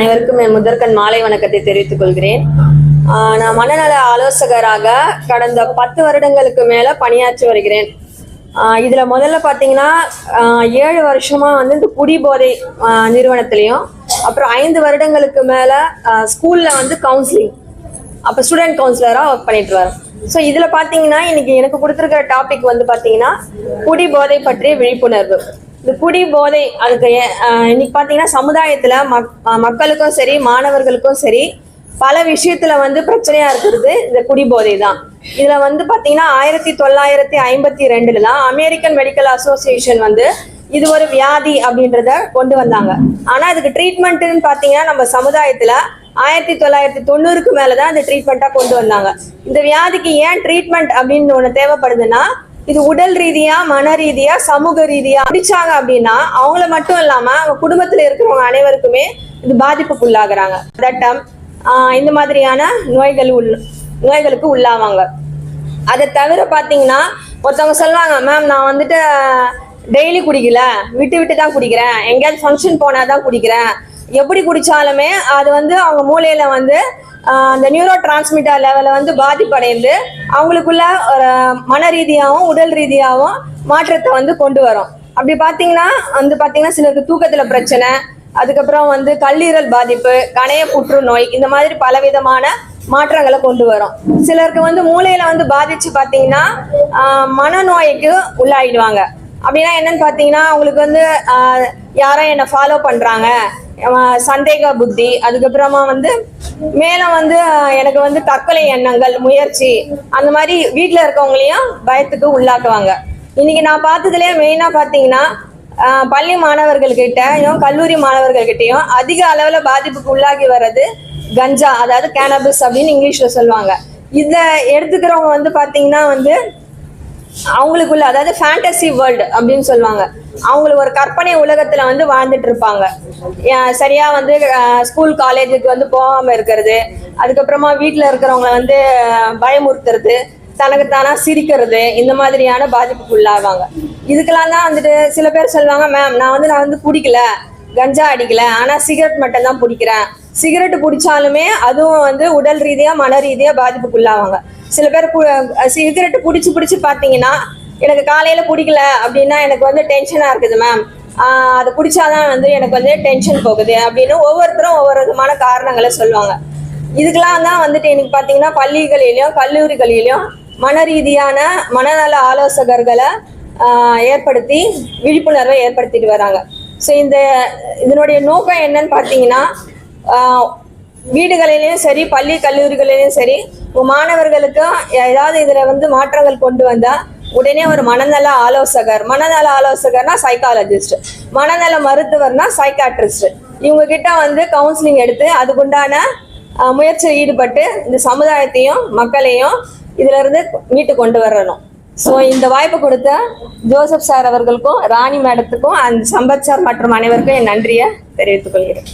அனைவருக்கும் என் முதற்கண் மாலை வணக்கத்தை தெரிவித்துக் கொள்கிறேன். நான் மனநல ஆலோசகராக கடந்த பத்து வருடங்களுக்கு மேல பணியாற்றி வருகிறேன். ஆஹ் இதுல முதல்ல பாத்தீங்கன்னா ஏழு வருஷமா வந்து இந்த குடி போதை நிறுவனத்திலையும் அப்புறம் ஐந்து வருடங்களுக்கு மேல ஸ்கூல்ல வந்து கவுன்சிலிங் அப்போ ஸ்டூடெண்ட் கவுன்சிலராக ஒர்க் பண்ணிட்டு வரேன் ஸோ இதில் பார்த்தீங்கன்னா இன்னைக்கு எனக்கு கொடுத்துருக்கிற டாபிக் வந்து பாத்தீங்கன்னா குடி போதை பற்றிய விழிப்புணர்வு. இந்த குடி போதை அதுக்கு ஏ- இன்னைக்கு பார்த்தீங்கன்னா சமுதாயத்தில் மக் மக்களுக்கும் சரி மாணவர்களுக்கும் சரி பல விஷயத்துல வந்து பிரச்சனையா இருக்கிறது இந்த குடி போதை தான். இதுல வந்து பாத்தீங்கன்னா ஆயிரத்தி தொள்ளாயிரத்தி ஐம்பத்தி ரெண்டுல தான் அமெரிக்கன் மெடிக்கல் அசோசியேஷன் வந்து இது ஒரு வியாதி அப்படின்றத கொண்டு வந்தாங்க. ஆனா அதுக்கு ட்ரீட்மெண்ட்னு பாத்தீங்கன்னா நம்ம சமுதாயத்துல ஆயிரத்தி தொள்ளாயிரத்தி தொண்ணூறுக்கு மேலதான் இந்த ட்ரீட்மெண்ட்டா கொண்டு வந்தாங்க. இந்த வியாதிக்கு ஏன் ட்ரீட்மெண்ட் அப்படின்னு ஒண்ணு தேவைப்படுதுன்னா இது உடல் ரீதியா மன ரீதியா சமூக ரீதியா பிடிச்சாங்க அப்படின்னா அவங்கள மட்டும் இல்லாம அவங்க குடும்பத்துல இருக்கிறவங்க அனைவருக்குமே இது பாதிப்புக்குள்ளாகிறாங்க தட்டம் ஆஹ் இந்த மாதிரியான நோய்கள் உள் நோய்களுக்கு உள்ளாவாங்க. அதை தவிர பார்த்தீங்கன்னா ஒருத்தவங்க சொல்லுவாங்க மேம் நான் வந்துட்டு டெய்லி குடிக்கல. விட்டு விட்டு தான் குடிக்கிறேன். எங்கேயாவது ஃபங்க்ஷன் போனால் தான் குடிக்கிறேன். எப்படி குடிச்சாலுமே அது வந்து அவங்க மூளையில வந்து அந்த நியூரோ டிரான்ஸ்மிட்டர் லெவலில் வந்து பாதிப்படைந்து அவங்களுக்குள்ள ஒரு மன ரீதியாகவும் உடல் ரீதியாகவும் மாற்றத்தை வந்து கொண்டு வரும். அப்படி பார்த்தீங்கன்னா வந்து பார்த்தீங்கன்னா சிலருக்கு தூக்கத்தில் பிரச்சனை அதுக்கப்புறம் வந்து கல்லீரல் பாதிப்பு கணைய புற்றுநோய் இந்த மாதிரி பலவிதமான மாற்றங்களை கொண்டு வரும். சிலருக்கு வந்து மூளையில வந்து பாதிச்சு பார்த்தீங்கன்னா மனநோய்க்கு உள்ளாயிடுவாங்க. அப்படின்னா என்னன்னு பார்த்தீங்கன்னா அவங்களுக்கு வந்து யாரோ என்னை ஃபாலோ பண்றாங்க. சந்தேக புத்தி அதுக்கப்புறமா வந்து மேல வந்து எனக்கு வந்து தற்கொலை எண்ணங்கள் முயற்சி அந்த மாதிரி வீட்டில் இருக்கவங்களையும் பயத்துக்கு உள்ளாக்குவாங்க. இன்னைக்கு நான் பார்த்ததுலேயே மெயினாக பார்த்தீங்கன்னா பள்ளி பள்ளி மாணவர்கள்கிட்டயும் கல்லூரி மாணவர்கள்கிட்டயும் அதிக அளவுல பாதிப்புக்கு உள்ளாகி வர்றது கஞ்சா அதாவது கேனபிஸ் அப்படின்னு இங்கிலீஷ்ல சொல்லுவாங்க. இத எடுத்துக்கிறவங்க வந்து பாத்தீங்கன்னா வந்து அவங்களுக்குள்ள அதாவது ஃபேண்டசி வேர்ல்டு அப்படின்னு சொல்லுவாங்க. அவங்களுக்கு ஒரு கற்பனை உலகத்துல வந்து வாழ்ந்துட்டு இருப்பாங்க. சரியா வந்து ஸ்கூல் காலேஜுக்கு வந்து போகாம இருக்கிறது. அதுக்கப்புறமா வீட்டில் இருக்கிறவங்கள வந்து பயமுறுத்துறது. தனக்கு தானா சிரிக்கிறது. இந்த மாதிரியான பாதிப்புக்கு உள்ளாவாங்க. இதுக்கெல்லாம் தான் வந்துட்டு சில பேர் சொல்லுவாங்க மேம் நான் வந்து நான் வந்து குடிக்கல. கஞ்சா அடிக்கல. ஆனா சிகரெட் மட்டும் தான் பிடிக்கிறேன் சிகரெட் பிடிச்சாலுமே அதுவும் வந்து உடல் ரீதியா மன ரீதியா பாதிப்புக்குள்ளாவாங்க சில பேர் சிகரெட் பிடிச்சி பிடிச்சி பார்த்தீங்கன்னா எனக்கு காலையில பிடிக்கல அப்படின்னா எனக்கு வந்து டென்ஷனா இருக்குது மேம் அது குடிச்சாதான் வந்து எனக்கு வந்து டென்ஷன் போகுது அப்படின்னு ஒவ்வொருத்தரும் ஒவ்வொரு விதமான காரணங்களை சொல்லுவாங்க. இதுக்கெல்லாம் தான் வந்துட்டு எனக்கு பார்த்தீங்கன்னா பள்ளிகளிலையும் கல்லூரிகளிலையும் மன ரீதியான மனநல ஆலோசகர்களை ஏற்படுத்தி விழிப்புணர்வை ஏற்படுத்திட்டு வராங்க. ஸோ இந்த இதனுடைய நோக்கம் என்னன்னு பார்த்தீங்கன்னா வீடுகளிலையும் சரி பள்ளி கல்லூரிகளிலையும் சரி மாணவர்களுக்கு ஏதாவது இதில் வந்து மாற்றங்கள் கொண்டு வந்தால் உடனே ஒரு மனநல ஆலோசகர் மனநல ஆலோசகர்னா சைக்காலஜிஸ்ட் மனநல மருத்துவர்னா சைக்காட்ரிஸ்ட் இவங்க கிட்ட வந்து கவுன்சிலிங் எடுத்து அதுக்குண்டான முயற்சியில் ஈடுபட்டு இந்த சமுதாயத்தையும் மக்களையும் இதுல இருந்து மீட்டு கொண்டு வரணும். ஸோ இந்த வாய்ப்பு கொடுத்த ஜோசப் சார் அவர்களுக்கும் ராணி மேடத்துக்கும் அந்த சம்பத் சார் மற்றும் அனைவருக்கும் என் நன்றியை தெரிவித்துக் கொள்கிறேன்.